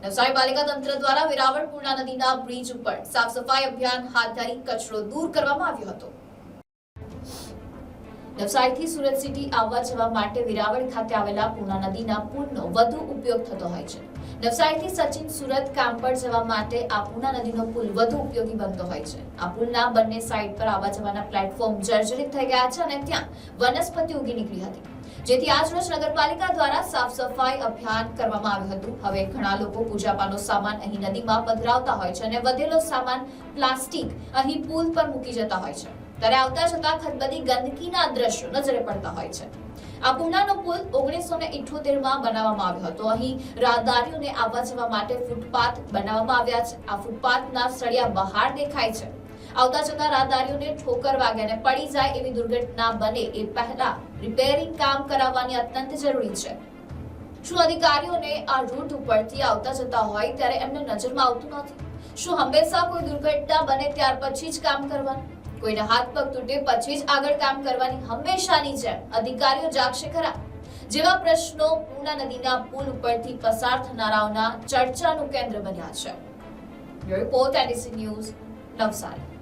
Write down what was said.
નવસારી પાલિકા તંત્ર દ્વારા વેરાવળ પૂર્ણા નદીના બ્રિજ ઉપર સાફ સફાઈ અભિયાન હાથ ધરી કચરો દૂર કરવામાં આવ્યો હતો. નવસારીથી સુરત સિટી આવવા જવા માટે વેરાવળ ખાતે આવેલા પૂર્ણા નદીના પુલનો વધુ ઉપયોગ થતો હોય છે. નવસારીથી સચિન સુરત કામ પર જવા માટે આ પૂર્ણા નદીનો પુલ વધુ ઉપયોગી બનતો હોય છે. આ પુલના બંને સાઇડ પર આવવા જવાના પ્લેટફોર્મ જર્જરિત થઈ ગયા છે અને ત્યાં વનસ્પતિ ઉગી નીકળી હતી. જેથી આજરોજ નગરપાલિકા દ્વારા સાફ સફાઈ અભિયાન કરવામાં આવ્યું હતું. હવે ઘણા લોકો પૂજાપાનો સામાન અહીં નદીમાં પધરાવતા હોય છે અને વધેલો સામાન પ્લાસ્ટિક અહીં પુલ પર મૂકી જતા હોય છે. ત્યારે આવતા જતા ખતબદી ગંદકીના દ્રશ્યો નજરે પડતા હોય છે. આ પૂર્ણાનો પુલ ઓગણીસો ને માં બનાવવામાં આવ્યો હતો. અહીં રાહદારીઓને આવવા જવા માટે ફૂટપાથ બનાવવામાં આવ્યા છે. આ ફૂટપાથના સળિયા બહાર દેખાય છે. આવતા જતા રાહદારીઓને ઠોકર વાગે અને પડી જાય એવી દુર્ઘટના બને એ પહેલા રિપેરિંગ કામ કરાવવાની અત્યંત જરૂરી છે. શું અધિકારીઓને આ રૂટ ઉપરથી આવતા જતા હોય ત્યારે એમને નજરમાં આવતું નથી? શું હંમેશા કોઈ દુર્ઘટના બને ત્યાર પછી જ કામ કરવાનું? કોઈને હાથ પગ તૂટે પછી જ આગળ કામ કરવાની હંમેશાની જેમ અધિકારીઓ જાગશે ખરા. જેવા પ્રશ્નો પૂર્ણા નદીના પુલ ઉપરથી પસાર થનારાઓના ચર્ચાનું કેન્દ્ર બન્યા છે. Report NDC news Navsari.